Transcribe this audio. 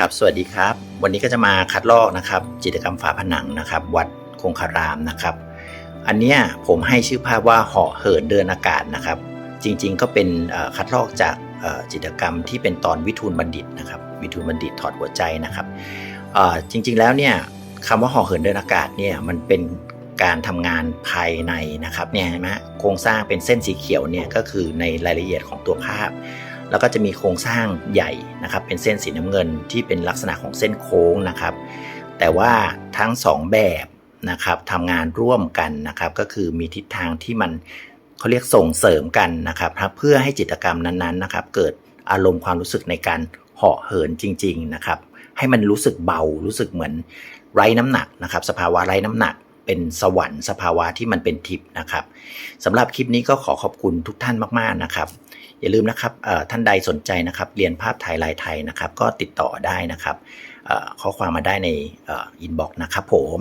ครับสวัสดีครับ วันนี้ก็จะมาคัดลอกนะครับจิตรกรรมฝาผนังนะครับ วัดคงคารามนะครับ อันเนี้ยผมให้ชื่อภาพว่าเหาะเหินเดินอากาศนะครับ จริงๆ ก็เป็นคัดลอกจากจิตรกรรมที่เป็นตอนวิทูลบัณฑิตนะครับวิทูลบัณฑิตถอดหัวใจนะครับจริงๆแล้วเนี่ยคำว่าเหาะเหินเดินอากาศเนี่ยมันเป็นการทำงานภายในนะครับเนี่ยเห็นไหมโครงสร้างเป็นเส้นสีเขียวเนี่ยก็คือในรายละเอียดของตัวภาพ แล้วก็จะมีโครงสร้างใหญ่นะครับเป็นเส้นสีน้ำเงินที่เป็นลักษณะของเส้นโค้งนะครับ แต่ว่าทั้งสองแบบนะครับทำงานร่วมกันนะครับก็คือมีทิศทางที่มันเขาเรียกส่งเสริมกันนะครับเพื่อให้จิตกรรมนั้นๆนะครับเกิดอารมณ์ความรู้สึกในการเหาะเหินจริง ๆนะครับ ให้มันรู้สึกเบารู้สึกเหมือนไร้น้ำหนักนะครับ สภาวะไร้น้ำหนัก เป็นสวรรค์สภาวะที่มันเป็นทิพย์นะครับสำหรับคลิปนี้ก็ขอขอบคุณทุกท่านมากๆนะครับ อย่าลืมนะครับท่านใดสนใจนะครับ เรียนภาพถ่ายลายไทยนะครับ ก็ติดต่อได้นะครับข้อความมาได้ในอินบ็อกซ์นะครับผม